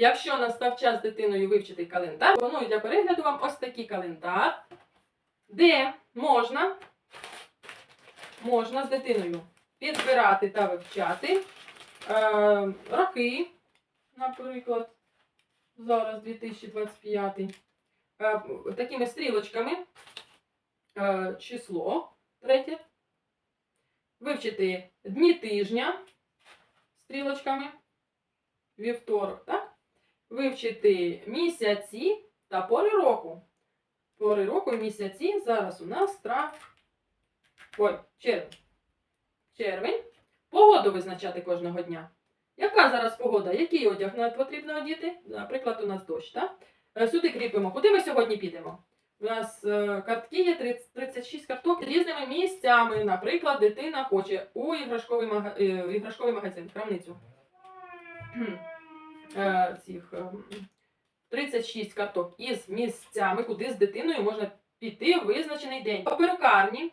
Якщо настав час дитиною вивчити календар, пропоную для перегляду вам ось такий календар, де можна, можна з дитиною підбирати та вивчати е, роки, наприклад, зараз 2025, е, такими стрілочками, е, число третє, вивчити дні тижня стрілочками, вівторок, так? Вивчити місяці та пори року. Пори року місяці зараз у нас трав. Ой, червень. Червень. Погоду визначати кожного дня. Яка зараз погода? Який одяг нам потрібно одіти? Наприклад, у нас дощ, так? Е, Сюди кріпимо. Куди ми сьогодні підемо? У нас е, картки є 30, 36 карток з різними місцями. Наприклад, дитина хоче у іграшковий, мага... е, іграшковий магазин, крамницю. Е, цих е, 36 карток із місцями, куди з дитиною можна піти в визначений день. По перукарні,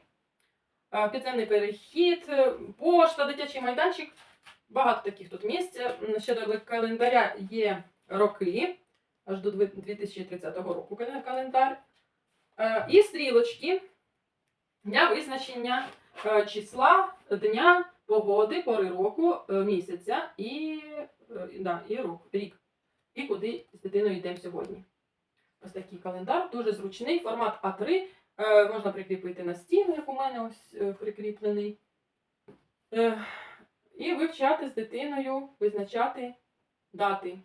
е, підземний перехід, е, пошта, дитячий майданчик. Багато таких тут місць. Ще до календаря є роки, аж до 2030 року календар. Е, І стрілочки для визначення е, числа, дня, погоди, пори року, е, місяця і, е, да, і рок, рік. І куди з дитиною йдемо сьогодні. Ось такий календар, дуже зручний, формат А3. Е, можна прикріпити на стіну, як у мене ось прикріплений. І вивчати з дитиною, визначати дати